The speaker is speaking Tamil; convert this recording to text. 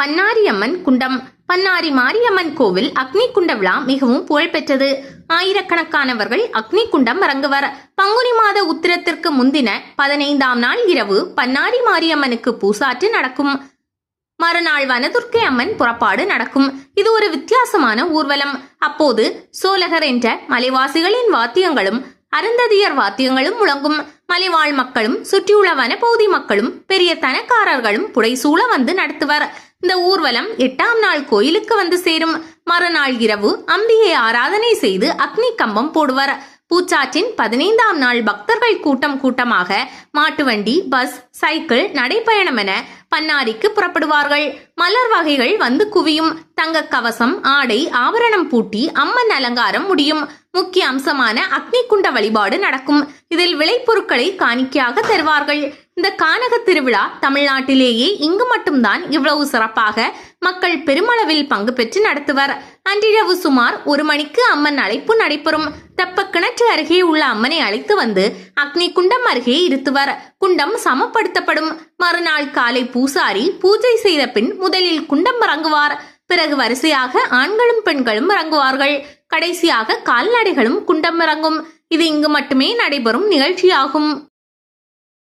பன்னாரியம்மன் குண்டம். பன்னாரி மாரியம்மன் கோவில் அக்னி குண்ட விழா மிகவும் புகழ்பெற்றது ஆயிரக்கணக்கானவர்கள் அக்னி குண்டம் இறங்குவர் பங்குனி மாத உத்திரத்திற்கு முந்தின பதினைந்தாம் நாள் இரவு பன்னாரி மாரியம்மனுக்கு பூசாற்று நடக்கும். மறுநாள் வனதுர்க்கை அம்மன் புறப்பாடு நடக்கும். இது ஒரு வித்தியாசமான ஊர்வலம். அப்போது சோலகர் என்ற மலைவாசிகளின் வாத்தியங்களும் அருந்ததியர் வாத்தியங்களும் முழங்கும். மலைவாழ் மக்களும் சுற்றியுள்ள வனப்பகுதி மக்களும் பெரிய தனக்காரர்களும் புடைசூழ வந்து நடத்துவர். இந்த ஊர்வலம் எட்டாம் நாள் கோயிலுக்கு வந்து சேரும். மறுநாள் இரவு அம்பியை ஆராதனை செய்து அக்னி கம்பம் போடுவர். பூச்சாற்றின் பதினைந்தாம் நாள் பக்தர்கள் கூட்டம் கூட்டமாக மாட்டுவண்டி பஸ் சைக்கிள் நடைப்பயணம் என பன்னாரிக்கு புறப்படுவார்கள். மலர் வகைகள் வந்து குவியும். தங்க கவசம் ஆடை ஆபரணம் பூட்டி அம்மன் அலங்காரம் முடியும். முக்கிய அம்சமான அக்னி குண்ட வழிபாடு நடக்கும். இதில் விளைபொருட்களை காணிக்கையாக தருவார்கள். இந்த கானக திருவிழா தமிழ்நாட்டிலேயே இங்கு மட்டும்தான் இவ்வளவு சிறப்பாக மக்கள் பெருமளவில் பங்கு பெற்று நடத்துவர். அன்றிரவு சுமார் ஒரு மணிக்கு அம்மன் அழைப்பு நடைபெறும். தெப்ப கிணற்று அருகே உள்ள அம்மனை அழைத்து வந்து அக்னி குண்டம் அருகே இருத்துவர். குண்டம் சமப்படுத்தப்படும். மறுநாள் காலை பூசாரி பூஜை செய்த பின் முதலில் குண்டம் இறங்குவார். பிறகு வரிசையாக ஆண்களும் பெண்களும் இறங்குவார்கள். கடைசியாக கால்நடைகளும் குண்டம் இறங்கும். இது இங்கு மட்டுமே நடைபெறும் நிகழ்ச்சியாகும்.